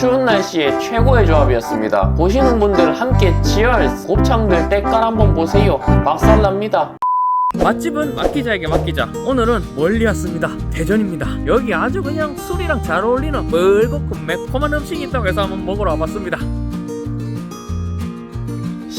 추운 날씨에 최고의 조합이었습니다. 보시는 분들 함께 치얼스 곱창들 때깔 한번 보세요. 박살납니다. 맛집은 맡기자에게 맡기자. 오늘은 멀리 왔습니다. 대전입니다. 여기 아주 그냥 술이랑 잘 어울리는 뻘겋고 매콤한 음식이 있다고 해서 한번 먹으러 와봤습니다.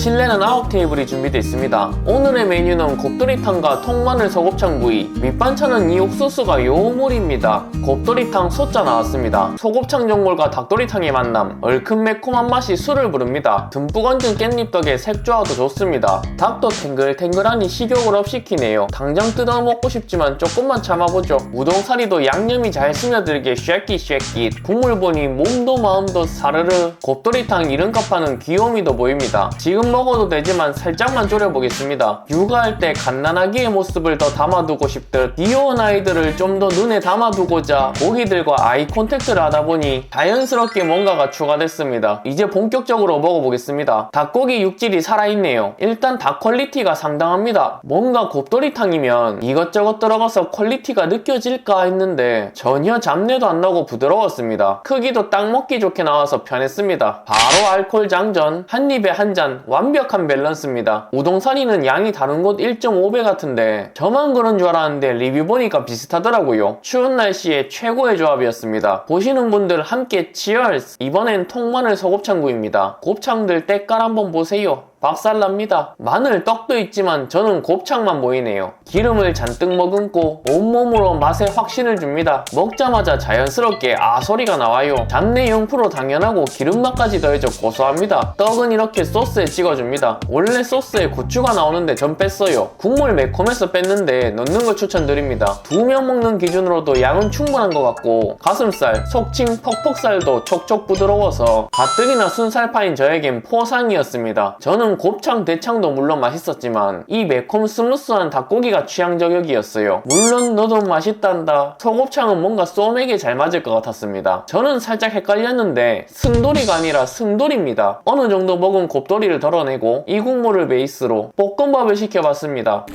실내는 9테이블이 준비되어 있습니다. 오늘의 메뉴는 곱돌이탕과 통마늘 소곱창 구이, 밑반찬은 이 옥수수가 요물입니다. 곱돌이탕 소자 나왔습니다. 소곱창 전골과 닭도리탕의 만남, 얼큰 매콤한 맛이 술을 부릅니다. 듬뿍 얹은 깻잎 덕에 색조화도 좋습니다. 닭도 탱글탱글하니 식욕을 업시키네요. 당장 뜯어 먹고 싶지만 조금만 참아보죠. 우동사리도 양념이 잘 스며들게 쉐끼 쉐끼 국물 보니 몸도 마음도 사르르 곱돌이탕 이름값 하는 귀요미도 보입니다. 지금 먹어도 되지만 살짝만 졸여보겠습니다. 육아할 때 갓난아기의 모습을 더 담아두고 싶듯 귀여운 아이들을 좀 더 눈에 담아두고자 모기들과 아이 콘택트를 하다 보니 자연스럽게 뭔가가 추가됐습니다. 이제 본격적으로 먹어보겠습니다. 닭고기 육질이 살아있네요. 일단 닭 퀄리티가 상당합니다. 뭔가 곱돌이탕이면 이것저것 들어가서 퀄리티가 느껴질까 했는데 전혀 잡내도 안 나고 부드러웠습니다. 크기도 딱 먹기 좋게 나와서 편했습니다. 바로 알콜 장전, 한 입에 한 잔, 완벽한 밸런스입니다. 우동사리는 양이 다른 곳 1.5배 같은데 저만 그런 줄 알았는데 리뷰 보니까 비슷하더라고요. 추운 날씨에 최고의 조합이었습니다. 보시는 분들 함께 치얼스! 이번엔 통마늘 소곱창구입니다. 곱창들 때깔 한번 보세요. 박살납니다. 마늘 떡도 있지만 저는 곱창만 보이네요. 기름을 잔뜩 머금고 온몸으로 맛에 확신을 줍니다. 먹자마자 자연스럽게 아 소리가 나와요. 잡내 0% 당연하고 기름맛까지 더해져 고소합니다. 떡은 이렇게 소스에 찍어줍니다. 원래 소스에 고추가 나오는데 전 뺐어요. 국물 매콤해서 뺐는데 넣는 걸 추천드립니다. 두 명 먹는 기준으로도 양은 충분한 것 같고 가슴살, 속칭 퍽퍽살도 촉촉 부드러워서 가뜩이나 순살파인 저에겐 포상이었습니다. 저는 곱창, 대창도 물론 맛있었지만 이 매콤 스무스한 닭고기가 취향 저격이었어요. 물론 너도 맛있단다. 소곱창은 뭔가 소맥에 잘 맞을 것 같았습니다. 저는 살짝 헷갈렸는데 승돌이가 아니라 승돌입니다. 어느 정도 먹은 곱돌이를 덜어내고 이 국물을 베이스로 볶음밥을 시켜봤습니다.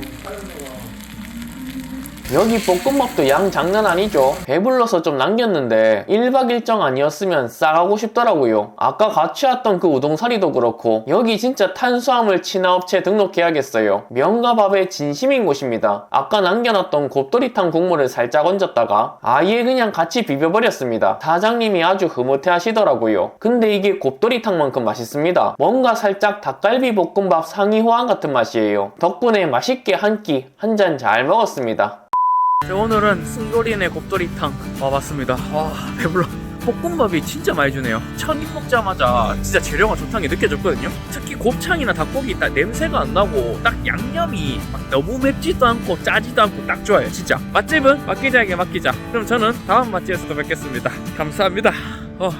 여기 볶음밥도 양 장난 아니죠? 배불러서 좀 남겼는데 1박 일정 아니었으면 싸가고 싶더라고요. 아까 같이 왔던 그 우동사리도 그렇고 여기 진짜 탄수화물 친화업체 등록해야겠어요. 면과 밥의 진심인 곳입니다. 아까 남겨놨던 곱돌이탕 국물을 살짝 얹었다가 아예 그냥 같이 비벼버렸습니다. 사장님이 아주 흐뭇해 하시더라고요. 근데 이게 곱돌이탕만큼 맛있습니다. 뭔가 살짝 닭갈비 볶음밥 상위 호환 같은 맛이에요. 덕분에 맛있게 한 끼 한 잔 잘 먹었습니다. 네, 오늘은 승돌이네 곱돌이탕 와봤습니다. 와 배불러. 볶음밥이 진짜 많이 주네요. 첫 입 먹자마자 진짜 재료가 좋다는 게 느껴졌거든요. 특히 곱창이나 닭고기 딱 냄새가 안 나고 딱 양념이 막 너무 맵지도 않고 짜지도 않고 딱 좋아요. 진짜 맛집은 맡기자에게 맡기자. 그럼 저는 다음 맛집에서 도 뵙겠습니다. 감사합니다. 어,